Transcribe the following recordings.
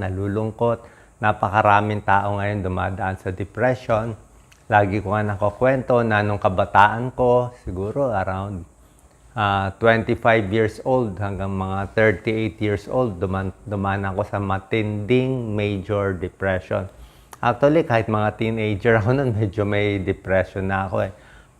nalulungkot. Napakaraming tao ngayon dumadaan sa depression. Lagi ko nga nakukwento na nung kabataan ko, siguro around ah, 25 years old hanggang mga 38 years old, duman, dumaan ako sa matinding major depression. Actually, kahit mga teenager ako nun, medyo may depression na ako eh.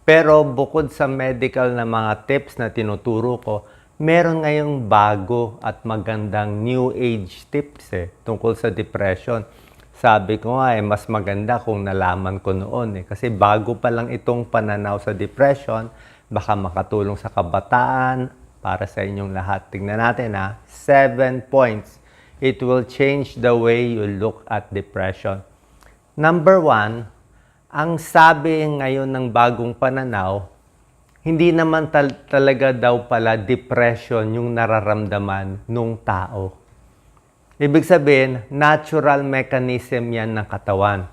Pero bukod sa medical na mga tips na tinuturo ko, meron ngayong bago at magandang new age tips eh, tungkol sa depression. Sabi ko nga eh, mas maganda kung nalaman ko noon eh. Kasi bago pa lang itong pananaw sa depression, baka makatulong sa kabataan para sa inyong lahat. Tingnan natin ha. Seven points. It will change the way you look at depression. Number one, ang sabi ngayon ng bagong pananaw, hindi naman tal- talaga daw pala depression yung nararamdaman nung tao. Ibig sabihin, natural mechanism yan ng katawan.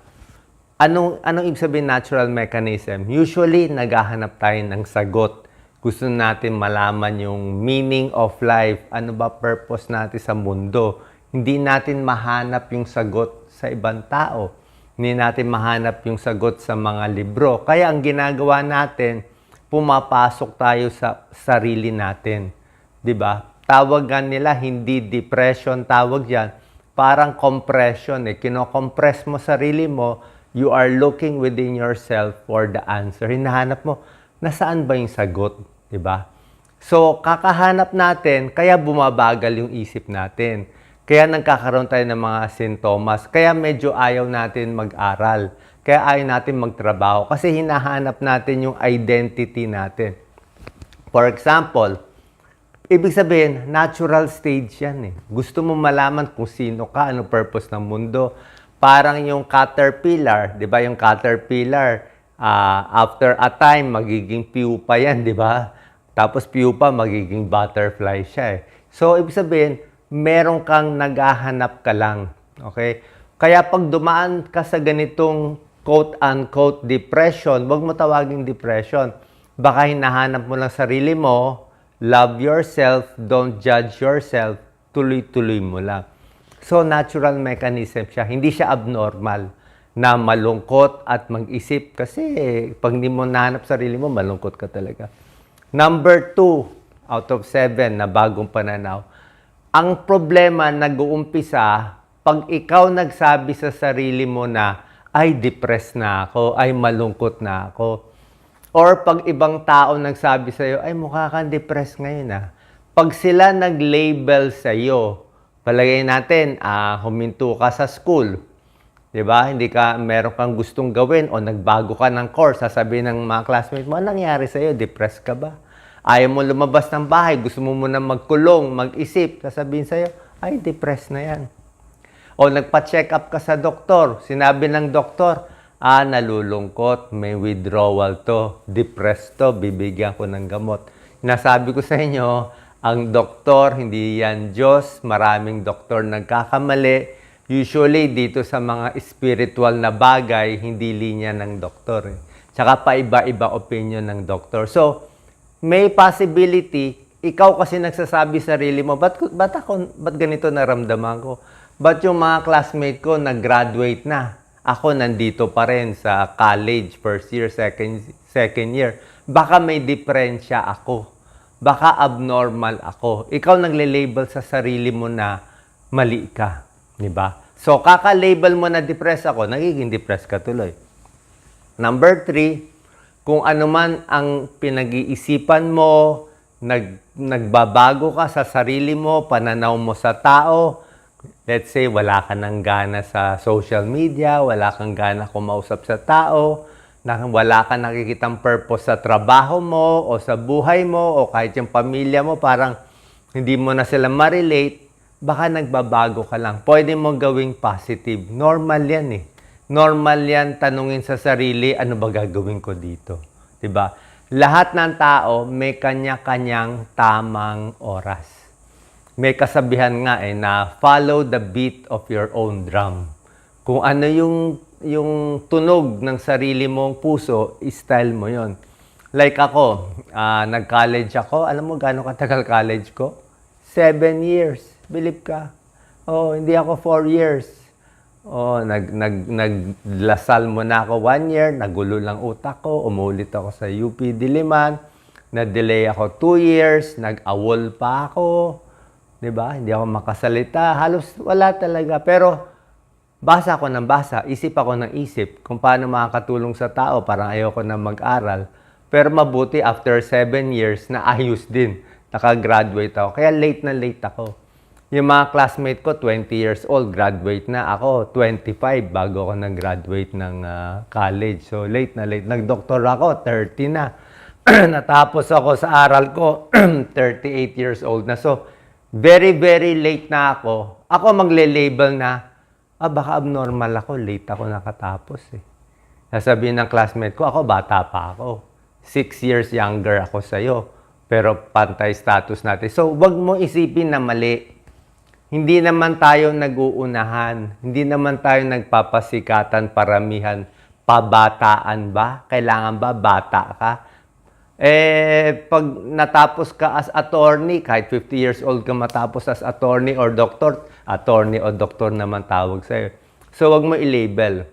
Anong, anong ibig sabihin natural mechanism? Usually, naghahanap tayo ng sagot. Gusto natin malaman yung meaning of life. Ano ba purpose natin sa mundo? Hindi natin mahanap yung sagot sa ibang tao. Hindi natin mahanap yung sagot sa mga libro. Kaya ang ginagawa natin, pumapasok tayo sa sarili natin. 'Di ba? Tawagan nila hindi depression tawag 'yan. Parang compression eh. Kino-compress mo sarili mo, you are looking within yourself for the answer. Hinahanap mo, nasaan ba yung sagot? 'Di ba? So, kakahanap natin, kaya bumabagal yung isip natin. Kaya nagkakaroon tayo ng mga sintomas. Kaya medyo ayaw natin mag-aral. Kaya ayaw natin magtrabaho. Kasi hinahanap natin yung identity natin. For example, ibig sabihin, natural stage yan eh. Gusto mo malaman kung sino ka, ano purpose ng mundo. Parang yung caterpillar, di ba? Yung caterpillar, ah, after a time, magiging pupa yan, di ba? Tapos pupa, magiging butterfly siya eh. So, ibig sabihin, meron kang naghahanap ka lang. Okay? Kaya pag dumaan ka sa ganitong quote-unquote depression, wag mo tawaging depression. Baka hinahanap mo lang sarili mo, love yourself, don't judge yourself, tuloy-tuloy mo lang. So, natural mechanism siya. Hindi siya abnormal na malungkot at mag-isip kasi pag hindi mo nahanap sarili mo, malungkot ka talaga. Number two, out of seven na bagong pananaw, ang problema nag-uumpisa pag ikaw nagsabi sa sarili mo na, ay depressed na ako, ay malungkot na ako. Or pag ibang tao nagsabi sa'yo, ay mukha kang depressed ngayon ah. Pag sila nag-label sa'yo, palagay natin, ah, huminto ka sa school, Di ba? Hindi ka, meron kang gustong gawin o nagbago ka ng course, sasabihin ng mga classmates mo, ano nangyari sa'yo? Depressed ka ba? Ayaw mo lumabas ng bahay, gusto mo muna magkulong, mag-isip, sasabihin sa'yo, ay, depressed na yan. O nagpa-check up ka sa doktor, sinabi ng doktor, ah, nalulungkot, may withdrawal to, depressed to, bibigyan ko ng gamot. Nasabi ko sa inyo, ang doktor, hindi yan Diyos, maraming doktor nagkakamali, Usually, dito sa mga spiritual na bagay, hindi linya ng doktor. Eh. Tsaka paiba-iba opinion ng doktor. So, may possibility, ikaw kasi nagsasabi sa sarili mo, ba't, ba't, ako, ba't ganito naramdaman ko? Ba't yung mga classmate ko nag-graduate na? Ako nandito pa rin sa college, first year, second, second year. Baka may diferensya ako. Baka abnormal ako. Ikaw nagle-label sa sarili mo na mali ka. Di ba? So, kaka-label mo na depressed ako, nagiging depressed ka tuloy. Number three, kung ano man ang pinag-iisipan mo, nag, nagbabago ka sa sarili mo, pananaw mo sa tao, let's say wala ka ng gana sa social media, wala kang gana kumausap sa tao, na wala ka nakikitang purpose sa trabaho mo o sa buhay mo o kahit yung pamilya mo, parang hindi mo na sila ma-relate, baka nagbabago ka lang. Pwede mo gawing positive. Normal yan eh. Normal yan tanungin sa sarili, ano ba gagawin ko dito? 'Di ba? Lahat ng tao may kanya-kanyang tamang oras. May kasabihan nga eh na follow the beat of your own drum. Kung ano yung yung tunog ng sarili mong puso, style mo yon. Like ako, ah, nag-college ako. Alam mo gaano katagal college ko? Seven years. Believe ka. Oh, hindi ako four years. Oh, nag, nag, naglasal muna ako one year, nagulo lang utak ko, umulit ako sa UP Diliman, na-delay ako two years, nag-awol pa ako, 'di ba? Hindi ako makasalita, halos wala talaga. Pero basa ako ng basa, isip ako ng isip kung paano makakatulong sa tao, parang ayoko na mag-aral. Pero mabuti, after seven years, na ayos din. Nakagraduate ako. Kaya late na late ako. Yung mga classmate ko, 20 years old, graduate na. Ako, 25 bago ako nag-graduate ng ah, college. So, late na late. Nag-doctor ako, 30 na. Natapos ako sa aral ko, 38 years old na. So, very, very late na ako. Ako magle-label na, ah, baka abnormal ako, late ako nakatapos eh. Sasabihin ng classmate ko, ako bata pa ako. Six years younger ako sa'yo. Pero pantay status natin. So, wag mo isipin na mali. Hindi naman tayo nag-uunahan. Hindi naman tayo nagpapasikatan paramihan. Pabataan ba? Kailangan ba bata ka? Eh, pag natapos ka as attorney, kahit 50 years old ka matapos as attorney or doctor, attorney o doktor naman tawag sa'yo. So, wag mo i-label.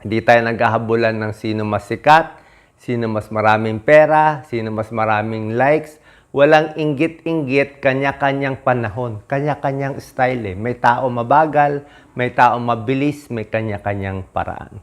Hindi tayo naghahabulan ng sino mas sikat, sino mas maraming pera, sino mas maraming likes. Walang inggit-inggit, kanya-kanyang panahon, kanya-kanyang style eh. May tao mabagal, may tao mabilis, may kanya-kanyang paraan.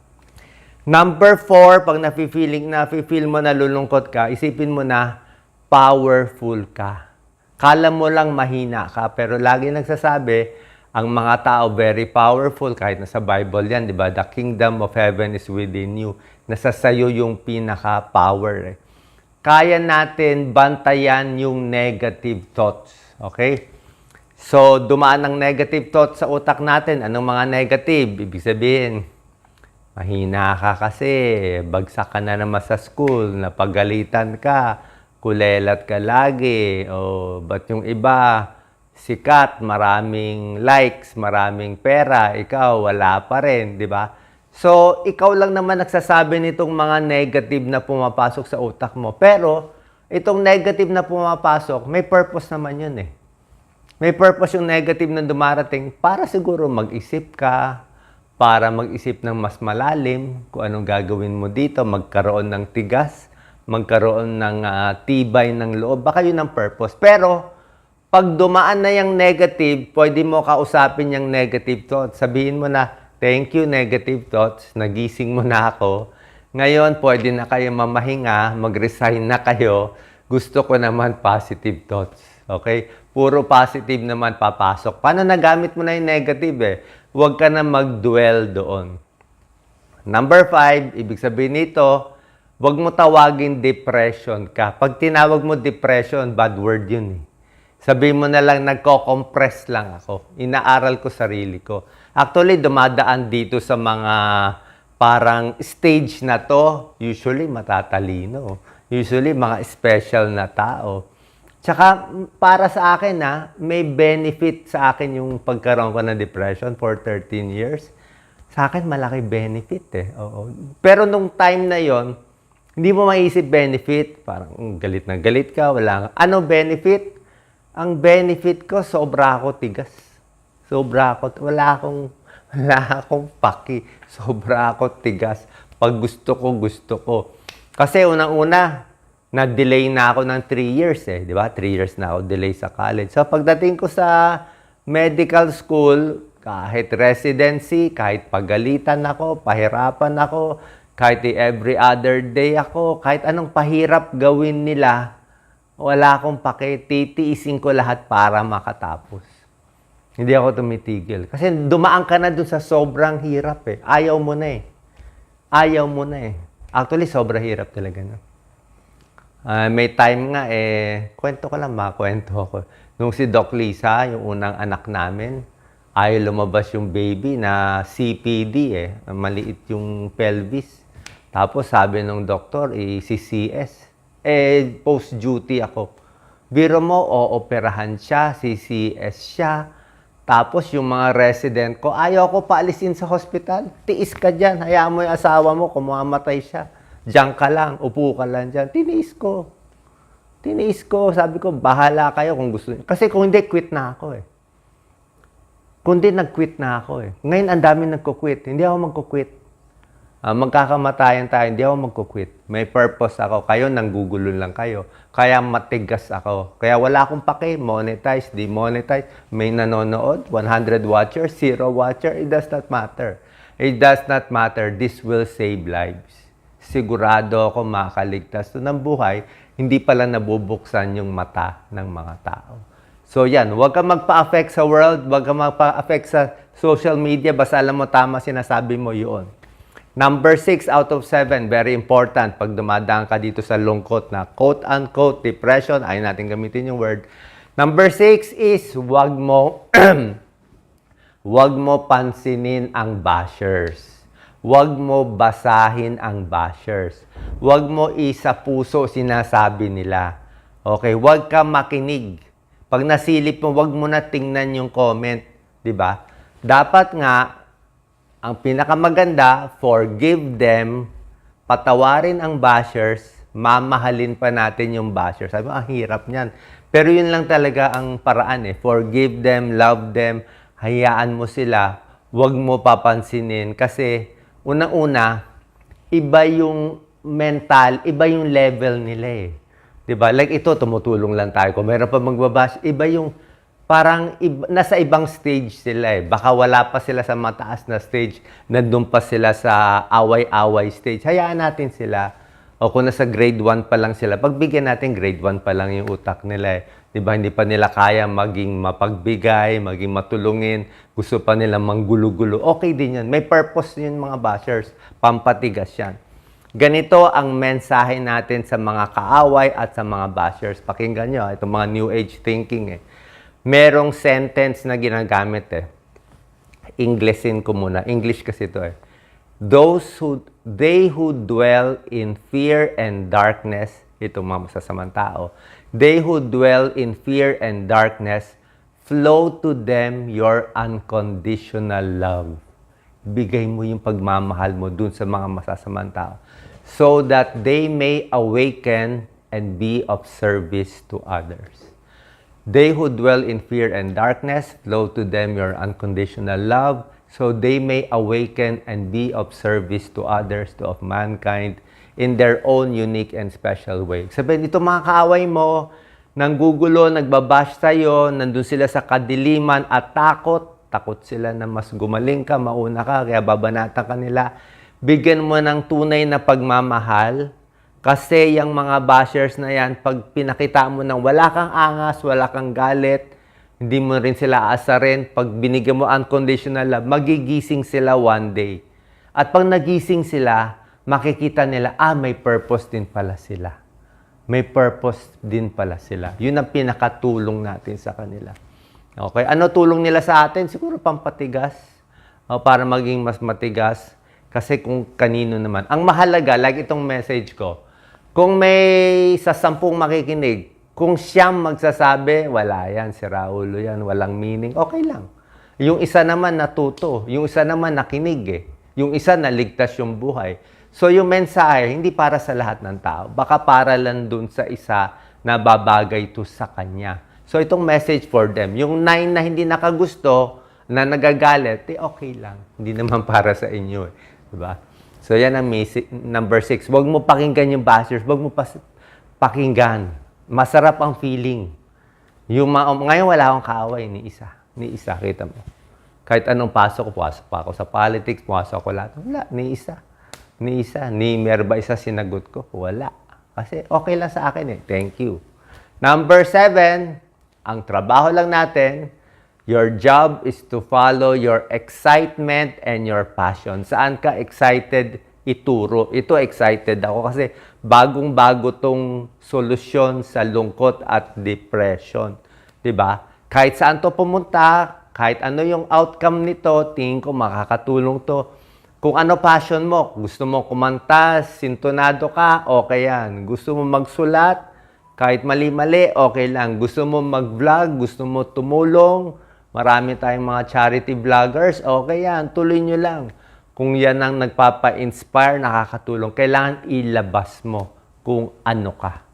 Number four, pag nafe-feeling, nafe-feel mo na lulungkot ka, isipin mo na powerful ka. Kala mo lang mahina ka, pero lagi nagsasabi, ang mga tao very powerful, kahit nasa Bible yan, di ba? The kingdom of heaven is within you. Nasa sayo yung pinaka-power. Eh. Kaya natin bantayan yung negative thoughts. Okay? So, dumaan ang negative thoughts sa utak natin. Anong mga negative? Ibig sabihin, Mahina ka kasi, bagsak ka na naman sa school, napagalitan ka, kulelat ka lagi, o ba't yung iba, sikat, maraming likes, maraming pera, ikaw wala pa rin, di ba? So, ikaw lang naman nagsasabi nitong mga negative na pumapasok sa utak mo. Pero, itong negative na pumapasok, may purpose naman yun eh. May purpose yung negative na dumarating para siguro mag-isip ka, para mag-isip ng mas malalim kung anong gagawin mo dito, magkaroon ng tigas, magkaroon ng ah, tibay ng loob. Baka yun ang purpose. Pero, pag dumaan na yung negative, pwede mo kausapin yung negative thoughts. Sabihin mo na, thank you negative thoughts, nagising mo na ako. Ngayon, pwede na kayo mamahinga, mag-resign na kayo. Gusto ko naman positive thoughts. Okay? Puro positive naman papasok. Paano nagamit mo na yung negative eh? Huwag ka na mag-dwell doon. Number five, ibig sabihin nito, huwag mo tawagin depression ka. Pag tinawag mo depression, bad word yun eh. Sabihin mo na lang, nagko-compress lang ako. Inaaral ko sarili ko. Actually, dumadaan dito sa mga parang stage na to, usually matatalino. Usually, mga special na tao. Tsaka, para sa akin na may benefit sa akin yung pagkaroon ko ng depression for 13 years. Sa akin, malaki benefit eh. Oo. Pero nung time na yon hindi mo maisip benefit. Parang mm, galit na galit ka, wala ka. Ano benefit? Ang benefit ko, sobra ako tigas. Sobra ako, wala akong, wala akong paki. Sobra ako tigas. Pag gusto ko, gusto ko. Kasi unang-una, na-delay na ako ng 3 years eh. Di ba? 3 years na ako delay sa college. So pagdating ko sa medical school, kahit residency, kahit pagalitan ako, pahirapan ako, kahit every other day ako, kahit anong pahirap gawin nila, wala akong pake, titiisin ko lahat para makatapos. Hindi ako tumitigil. Kasi dumaan ka na dun sa sobrang hirap eh. Ayaw mo na eh. Ayaw mo na eh. Actually, sobrang hirap talaga na. Ah, may time nga eh, kwento ko lang, makwento ko. Nung si Doc Lisa, yung unang anak namin, ayaw lumabas yung baby na CPD eh. Maliit yung pelvis. Tapos sabi ng doktor, eh, CCS. Eh, post-duty ako. Biro mo, ooperahan siya, CCS siya. Tapos yung mga resident ko, ayaw ko paalisin sa hospital. Tiis ka dyan. Hayaan mo yung asawa mo, kumamatay siya. Diyan ka lang, upo ka lang dyan. Tiniis ko. Tiniis ko. Sabi ko, bahala kayo kung gusto niyo. Kasi kung hindi, quit na ako eh. Kundi nag-quit na ako eh. Ngayon, ang dami nagko-quit. Hindi ako magko-quit. Ah, magkakamatayan tayo, hindi ako magko-quit. May purpose ako. Kayo, nanggugulo lang kayo. Kaya matigas ako. Kaya wala akong pake. Monetize, demonetize. May nanonood, 100 watchers, 0 watcher. It does not matter. It does not matter. This will save lives. Sigurado ako makaligtas to ng buhay. Hindi pala nabubuksan yung mata ng mga tao. So yan, huwag ka magpa-affect sa world, huwag ka magpa-affect sa social media, basta alam mo tama sinasabi mo yun. Number 6 out of 7, very important pag dumadaan ka dito sa lungkot na quote-unquote depression, ayaw natin gamitin yung word. Number 6 is wag mo wag mo pansinin ang bashers. Wag mo basahin ang bashers. Wag mo isa puso sinasabi nila. Okay, wag ka makinig. Pag nasilip mo, wag mo na tingnan yung comment, 'di ba? Dapat nga ang pinakamaganda, forgive them, patawarin ang bashers, mamahalin pa natin yung bashers. Sabi mo, ang hirap niyan. Pero yun lang talaga ang paraan eh. Forgive them, love them, hayaan mo sila, huwag mo papansinin. Kasi, unang-una, iba yung mental, iba yung level nila eh. 'Di ba? Like ito, tumutulong lang tayo. Kung meron pa magbabash, iba yung parang iba, nasa ibang stage sila eh. Baka wala pa sila sa mataas na stage, nandun pa sila sa away-away stage. Hayaan natin sila. O kung nasa grade 1 pa lang sila, pagbigyan natin grade 1 pa lang yung utak nila eh. 'Di ba? Hindi pa nila kaya maging mapagbigay, maging matulungin, gusto pa nila manggulo-gulo. Okay din 'yan. May purpose 'yun mga bashers. Pampatigas 'yan. Ganito ang mensahe natin sa mga kaaway at sa mga bashers. Pakinggan nyo, itong mga new age thinking eh. Merong sentence na ginagamit eh. Englishin ko muna. English kasi ito eh. Those who, they who dwell in fear and darkness, ito mga masasamang tao, they who dwell in fear and darkness, flow to them your unconditional love bigay mo yung pagmamahal mo dun sa mga masasamang tao so that they may awaken and be of service to others. They who dwell in fear and darkness, flow to them your unconditional love, so they may awaken and be of service to others, to of mankind, in their own unique and special way. Sabihin, ito mga kaaway mo, nanggugulo, nagbabash sa'yo, nandun sila sa kadiliman at takot, takot sila na mas gumaling ka, mauna ka, kaya babanatan ka nila. Bigyan mo ng tunay na pagmamahal kasi yung mga bashers na yan, pag pinakita mo ng wala kang angas, wala kang galit, hindi mo rin sila aasarin, pag binigyan mo unconditional love, magigising sila one day. At pag nagising sila, makikita nila, ah, may purpose din pala sila. May purpose din pala sila. Yun ang pinakatulong natin sa kanila. Okay, ano tulong nila sa atin? Siguro pampatigas. O, para maging mas matigas. Kasi kung kanino naman. Ang mahalaga, like itong message ko, kung may sa sampung makikinig, kung siyam magsasabi, wala yan, si Raulo yan, walang meaning, okay lang. Yung isa naman natuto, yung isa naman nakinig eh. Yung isa naligtas yung buhay. So yung mensahe, hindi para sa lahat ng tao. Baka para lang dun sa isa na babagay to sa kanya. So itong message for them, yung nine na hindi nakagusto, na nagagalit, eh okay lang. Hindi naman para sa inyo. Eh. Diba? So yan ang number six. Huwag mo pakinggan yung bashers. Huwag mo pas- pakinggan. Masarap ang feeling. Yung ma- ngayon wala akong kaaway ni isa. Ni isa, kita mo. Kahit anong pasok ko, pasok pa ako sa politics, pasok ko lahat. Wala, ni isa. Ni isa. Ni meron ba isa sinagot ko? Wala. Kasi okay lang sa akin eh. Thank you. Number seven, ang trabaho lang natin, your job is to follow your excitement and your passion. Saan ka excited ituro? Ito excited ako kasi bagong-bago tong solusyon sa lungkot at depression. 'Di ba? Kahit saan to pumunta, kahit ano yung outcome nito, tingin ko makakatulong to. Kung ano passion mo, gusto mo kumanta, sintonado ka, okay yan. Gusto mo magsulat, kahit mali-mali, okay lang. Gusto mo mag-vlog, gusto mo tumulong, marami tayong mga charity vloggers, okay yan. Tuloy nyo lang. Kung yan ang nagpapa-inspire, nakakatulong, kailangan ilabas mo kung ano ka.